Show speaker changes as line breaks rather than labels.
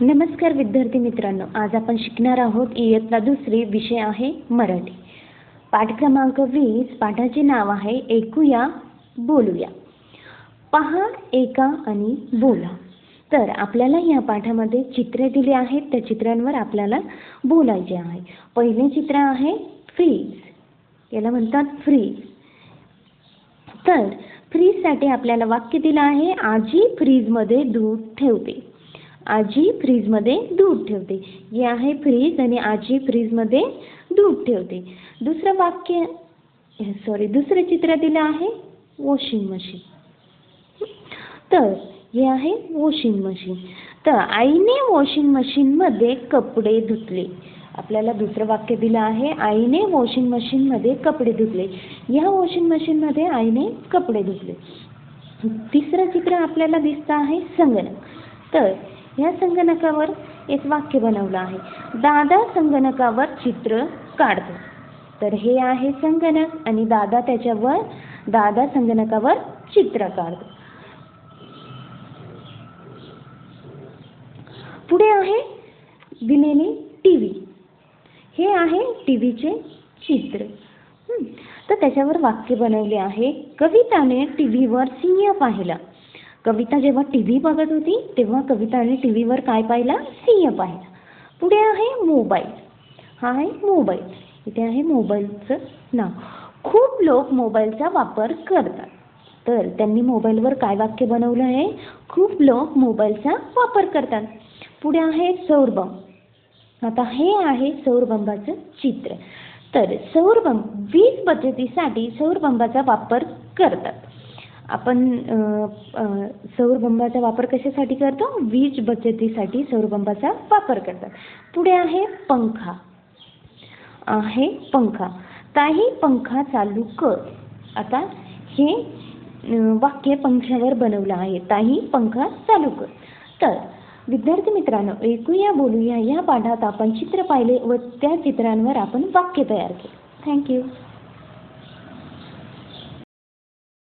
नमस्कार विद्यार्थी मित्रांनो आज आपण शिकणार आहोत इयत्ता दुसरी विषय आहे मराठी. पाठ क्रमांक वीस पाठाचे नाव आहे ऐकूया बोलूया. पहा ऐका आणि बोला. तर आपल्याला या पाठामध्ये चित्रे दिली आहेत त्या चित्रांवर आपल्याला बोलायचे आहे. पहिले चित्र आहे फ्रीज याला म्हणतात फ्रीज तर फ्रीजसाठी आपल्याला वाक्य दिलं आहे आजी फ्रीजमध्ये दूध ठेवते. आजी फ्रीजमध्ये दूध ठेवते. हे आहे फ्रीज आणि आजी फ्रीजमध्ये दूध ठेवते. दुसरं वाक्य सॉरी दुसरं चित्र दिलं आहे वॉशिंग मशीन तर हे आहे वॉशिंग मशीन तर आईने वॉशिंग मशीनमध्ये कपडे धुतले. आपल्याला दुसरं वाक्य दिलं आहे आईने वॉशिंग मशीनमध्ये कपडे धुतले. या वॉशिंग मशीनमध्ये आईने कपडे धुतले. तिसरं चित्र आपल्याला दिसतं आहे संगणक. तर ह्या संगणकावर एक वाक्य बनवलं आहे. दादा संगणकावर चित्र काढतो. तर हे आहे संगणक आणि दादा त्याच्यावर दादा संगणकावर चित्र काढतो. पुढे आहे दिलेली टी व्ही हे आहे टी व्हीचे चित्र तर त्याच्यावर वाक्य बनवले आहे कविताने टी व्हीवर सिंह पाहिला. कविता जेव्हा टी व्ही बघत होती तेव्हा कविताने टी व्हीवर काय पाहिला? सिंह पाहिला. पुढे आहे मोबाईल. हा आहे मोबाईल. इथे आहे मोबाईलचं नाव. खूप लोक मोबाईलचा वापर करतात. तर त्यांनी मोबाईलवर काय वाक्य बनवलं आहे? खूप लोक मोबाईलचा वापर करतात. पुढे आहे सौरबंब आता हे आहे सौरबंबाचं चित्र. तर सौरबंब वीज बचतीसाठी सौरबंबाचा वापर करतात. आपण सौरबंबाचा वापर कशासाठी करतो? वीज बचतीसाठी सौरबंबाचा वापर करतात. पुढे आहे पंखा. आहे पंखा. ताही पंखा चालू कर. आता हे वाक्य पंख्यावर बनवलं आहे. ताही पंखा चालू कर. तर विद्यार्थी मित्रांनो ऐकूया बोलूया. या पाठात आपण चित्र पाहिले व त्या चित्रांवर आपण वाक्य तयार केले. थँक्यू